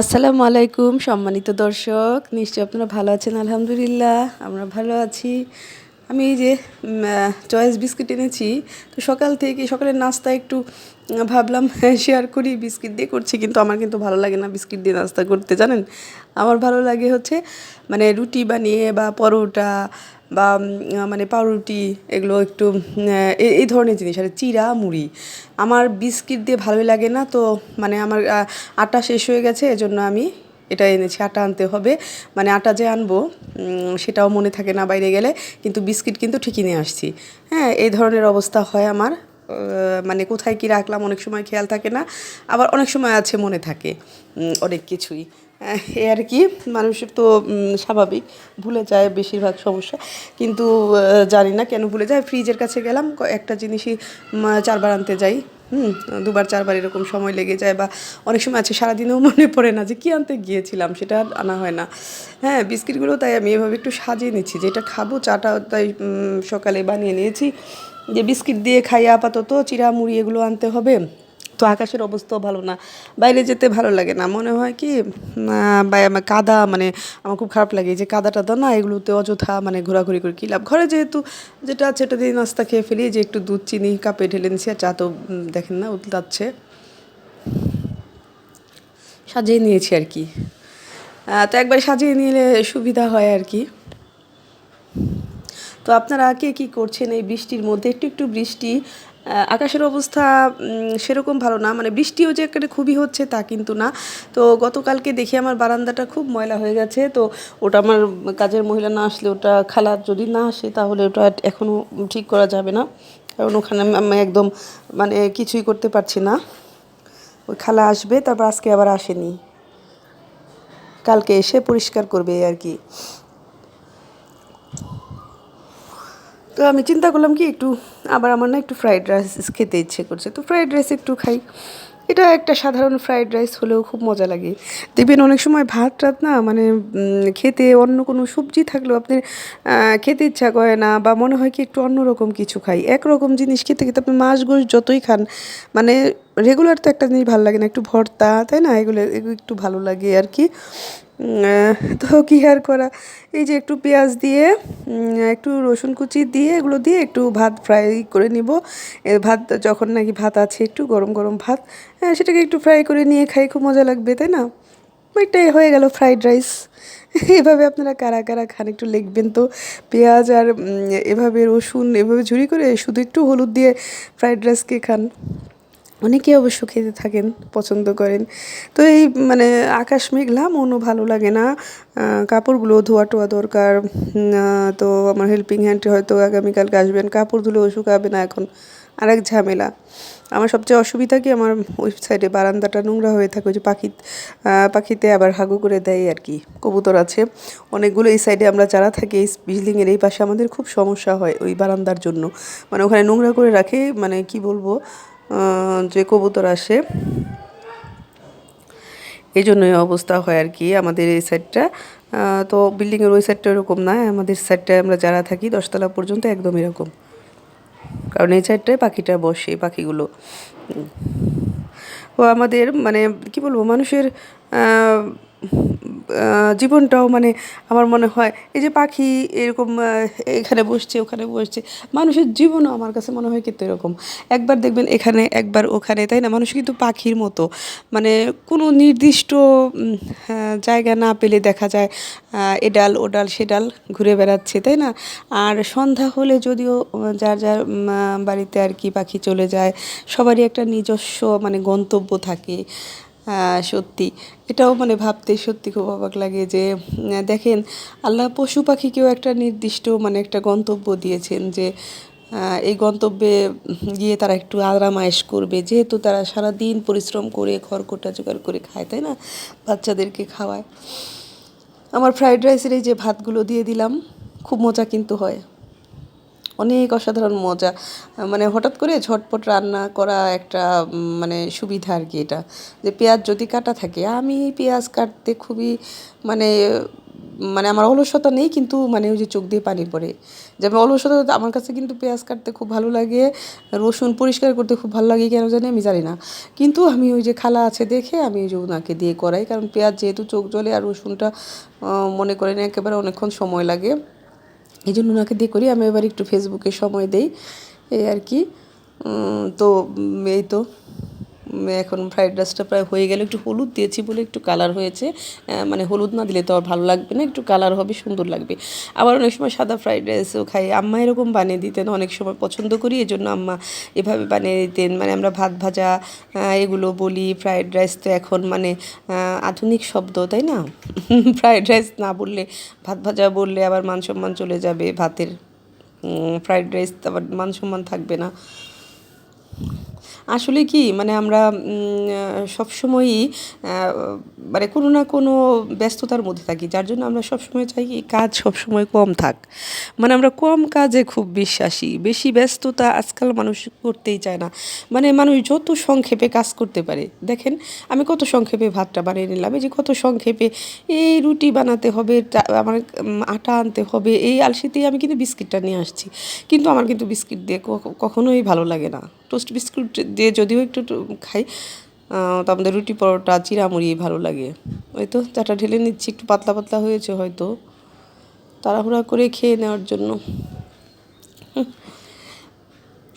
আসসালামু আলাইকুম, সম্মানিত দর্শক। নিশ্চয়ই আপনারা ভালো আছেন, আলহামদুলিল্লাহ। আমরা ভালো আছি। আমি এই যে চয়েস বিস্কিট এনেছি। তো সকাল থেকে, সকালের নাস্তা একটু ভাবলাম শেয়ার করি। বিস্কিট দিয়ে করছি, কিন্তু আমার কিন্তু ভালো লাগে না বিস্কিট দিয়ে নাস্তা করতে, জানেন? আমার ভালো লাগে হচ্ছে মানে রুটি বানিয়ে বা পরোটা বা মানে পাউরুটি, এগুলো একটু এই ধরনের জিনিস, আর চিরা মুড়ি। আমার বিস্কিট দিয়ে ভালোই লাগে না, তো মানে আমার আটা শেষ হয়ে গেছে, এজন্য আমি এটা এনেছি। আটা আনতে হবে। মানে আটা যে আনব সেটাও মনে থাকে না বাইরে গেলে, কিন্তু বিস্কিট কিন্তু ঠিকই নিয়ে আসছি। হ্যাঁ এই ধরনের অবস্থা হয় আমার। মানে কোথায় কি রাখলাম, অনেক সময় খেয়াল থাকে না, আবার অনেক সময় আছে মনে থাকে অনেক কিছুই। এই আর কি, মানুষের তো স্বাভাবিক। ভুলে যায় বেশিরভাগ সমস্যা। কিন্তু জানি না কেন ভুলে যায়। ফ্রিজের কাছে গেলাম একটা জিনিসই চারবার আনতে যাই। হুম, দুবার, চারবার এরকম সময় লেগে যায় বা অনেক সময় আছে, সারাদিনেও মনে পড়ে না যে কী আনতে গিয়েছিলাম, সেটা আনা হয় না। হ্যাঁ বিস্কিটগুলো তাই আমি এভাবে একটু সাজিয়ে নিচ্ছি। যেটা খাব, চাটা তাই সকালে বানিয়ে নিয়েছি। যে বিস্কিট দিয়ে খাই আপাতত চিরা মুড়ি এগুলো আনতে হবে। তো আকাশের অবস্থাও ভালো না। বাইরে যেতে ভালো লাগে না। মনে হয় কি আমার কাদা মানে আমার খুব খারাপ লাগে। যে কাদা টাদা না, এগুলোতে অযথা মানে ঘোরাঘুরি করে কী লাভ? ঘরে যেহেতু যেটা আছে এটা দিয়ে নাস্তা খেয়ে ফেলি। যে একটু দুধ, চিনি, কাপে ঢেলে নিচ্ছি আর চা তো দেখেন না, উতলাচ্ছে। সাজিয়ে নিয়েছি আর কি। তো একবার সাজিয়ে নিলে সুবিধা হয় আর কি। তো আপনারা কে কী করছেন এই বৃষ্টির মধ্যে? একটু একটু বৃষ্টি আকাশের অবস্থা সেরকম ভালো না। মানে বৃষ্টিও যে একটা খুবই হচ্ছে তা কিন্তু না। তো গতকালকে দেখি আমার বারান্দাটা খুব ময়লা হয়ে গেছে। তো ওটা আমার কাজের মহিলা না আসলে ওটা খালার যদি না আসে তাহলে ওটা এখনও ঠিক করা যাবে না। কারণ ওখানে আমি- একদম মানে কিছুই করতে পারছি না। ওই খালা আসবে, তারপর আজকে আবার আসেনি। কালকে এসে পরিষ্কার করবে আর কি। তো আমি চিন্তা করলাম কি একটু আবার আমার না একটু ফ্রাইড রাইস খেতে ইচ্ছে করছে। তো ফ্রাইড রাইস একটু খাই। এটা একটা সাধারণ ফ্রাইড রাইস হলেও খুব মজা লাগে। দেখবেন অনেক সময় ভাত টাত না মানে খেতে অন্য কোনো সবজি থাকলেও আপনার আহ, খেতে ইচ্ছা করে না বা মনে হয় কি একটু অন্যরকম কিছু খাই। একরকম জিনিস খেতে খেতে আপনি মাছ গোশ যতই খান মানে রেগুলার তো একটা জিনিস ভালো লাগে না একটু ভর্তা তাই না? এগুলো একটু ভালো লাগে আর কি। তো কী আর করা? এই যে একটু পেঁয়াজ দিয়ে একটু রসুন কুচি দিয়ে, এগুলো দিয়ে একটু ভাত ফ্রাই করে নিব। ভাত যখন নাকি ভাত আছে, একটু গরম গরম ভাত হ্যাঁ সেটাকে একটু ফ্রাই করে নিয়ে খাই, খুব মজা লাগবে, তাই না? ওইটাই হয়ে গেল ফ্রাইড রাইস এভাবে আপনারা কারা কারা খান, একটু লিখবেন তো। পেঁয়াজ আর এভাবে রসুন এভাবে ঝুরি করে শুধু একটু হলুদ দিয়ে ফ্রাইড রাইসকে খান। অনেকে অবশ্য খেতে থাকেন, পছন্দ করেন। তো এই মানে আকাশ মেঘলা, মনও ভালো লাগে না। কাপড়গুলো ধোয়া টোয়া দরকার। তো আমার হেল্পিং হ্যান্ড হয়তো আগামীকালকে আসবেন কাপড় ধুলেও শুকাবে না এখন। আরেক ঝামেলা। আমার সবচেয়ে অসুবিধা কি? আমার ওই সাইডে বারান্দাটা নোংরা হয়ে থাকে। যে পাখি পাখিতে আবার হাগু করে দেয় আর কি। কবুতর আছে। অনেকগুলো এই সাইডে আমরা যারা থাকি, এই বিল্ডিংয়ের এই পাশে আমাদের খুব সমস্যা হয় ওই বারান্দার জন্য। মানে ওখানে নোংরা করে রাখে মানে কি বলব? যে কবুতর আসে, এই জন্যই অবস্থা হয় আর কি আমাদের এই সাইডটা তো বিল্ডিংয়ের ওই সাইডটা এরকম না, আমাদের সাইডটায় আমরা যারা থাকি, দশতলা পর্যন্ত একদম এরকম। কারণ এই সাইডটায় পাখিটা বসে, পাখিগুলো। ও আমাদের মানে কি বলব, মানুষের জীবনটাও মানে আমার মনে হয় এই যে পাখি এরকম এখানে বসছে ওখানে বসছে মানুষের জীবনও আমার কাছে মনে হয় কিন্তু এরকম। একবার দেখবেন এখানে একবার ওখানে তাই না? মানুষ কিন্তু পাখির মতো। মানে কোনো নির্দিষ্ট হ্যাঁ, জায়গা না পেলে দেখা যায় আহ, এ ডাল ও ডাল সে ডাল ঘুরে বেড়াচ্ছে তাই না? আর সন্ধ্যা হলে যদিও যার যার বাড়িতে আর কি পাখি চলে যায় সবারই একটা নিজস্ব মানে গন্তব্য থাকে সত্যি। এটাও মানে ভাবতে সত্যি খুব অবাক লাগে যে দেখেন, আল্লাহ পশু পাখিকেও একটা নির্দিষ্ট মানে একটা গন্তব্য দিয়েছেন যে এই গন্তব্যে গিয়ে তারা একটু আরাম আয়েশ করবে। যেহেতু তারা সারা দিন পরিশ্রম করে, খড়কোটা জোগাড় করে খায়, তাই না? বাচ্চাদেরকে খাওয়ায়। আমার ফ্রাইড রাইসের এই যে ভাতগুলো দিয়ে দিলাম, খুব মজা কিন্তু হয়। অনেক অসাধারণ মজা। মানে হঠাৎ করে ঝটপট রান্না করা একটা মানে সুবিধা আর কি এটা। যে পেঁয়াজ যদি কাটা থাকে, আমি পেঁয়াজ কাটতে খুবই মানে মানে আমার অলসতা নেই কিন্তু মানে ওই যে চোখ দিয়ে পানি পড়ে। যেমন অলসতা, আমার কাছে কিন্তু পেঁয়াজ কাটতে খুব ভালো লাগে, রসুন পরিষ্কার করতে খুব ভালো লাগে, কেন জানি আমি জানি না। কিন্তু আমি ওই যে খালা আছে দেখে আমি ওই যে ওনাকে দিয়ে করাই, কারণ পেঁয়াজ যেহেতু চোখ জ্বলে আর রসুনটা মনে করেন একেবারে অনেকক্ষণ সময় লাগে। এই জন্য ওনাকে দিয়ে করি, আমি এবার একটু ফেসবুকে সময় দেই, এই আর কি। তো, এই তো। এখন ফ্রাইড রাইসটা প্রায় হয়ে গেলে। একটু হলুদ দিয়েছি বলে একটু কালার হয়েছে। মানে হলুদ না দিলে তো আর ভালো লাগবে না, একটু কালার হবে, সুন্দর লাগবে। আবার অনেক সময় সাদা ফ্রাইড রাইসও খাই। আম্মা এরকম বানিয়ে দিতেন, অনেক সময় পছন্দ করি এই জন্য আম্মা এভাবে বানিয়ে দিতেন। মানে আমরা ভাত ভাজা এগুলো বলি ফ্রাইড রাইস তো এখন মানে আধুনিক শব্দ, তাই না? ফ্রাইড রাইস না বললে, ভাত ভাজা বললে আবার মান সম্মান চলে যাবে, ভাতের ফ্রাইড রাইস আবার মান সম্মান থাকবে না। আসলে কি মানে আমরা সব সময়ই মানে কোনো না কোনো ব্যস্ততার মধ্যে থাকি, যার জন্য আমরা সবসময় চাই কি কাজ সবসময় কম থাক। মানে আমরা কম কাজে খুব বিশ্বাসী, বেশি ব্যস্ততা আজকাল মানুষ করতেই চায় না। মানে মানুষ যত সংক্ষেপে কাজ করতে পারে, দেখেন, আমি কত সংক্ষেপে ভাতটা বানিয়ে নিলাম, এই যে কত সংক্ষেপে, এই রুটি বানাতে হবে আমার আটা আনতে হবে, এই আলসিতেই আমি কিন্তু বিস্কিটটা নিয়ে আসছি। কিন্তু আমার কিন্তু বিস্কিট দিয়ে কখ- কখনোই ভালো লাগে না। টোস্ট বিস্কুট দিয়ে যদিও একটু খাই তো আমাদের রুটি পরোটা চিরামুড়ি ভালো লাগে। ওই তো চাটা ঢেলে নিচ্ছি, একটু পাতলা পাতলা হয়েছে হয়তো। তাড়াহুড়া করে খেয়ে নেওয়ার জন্য।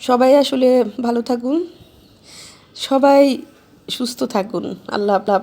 সবাই আসলে ভালো থাকুন। সবাই সুস্থ থাকুন। আল্লাহ হাফ-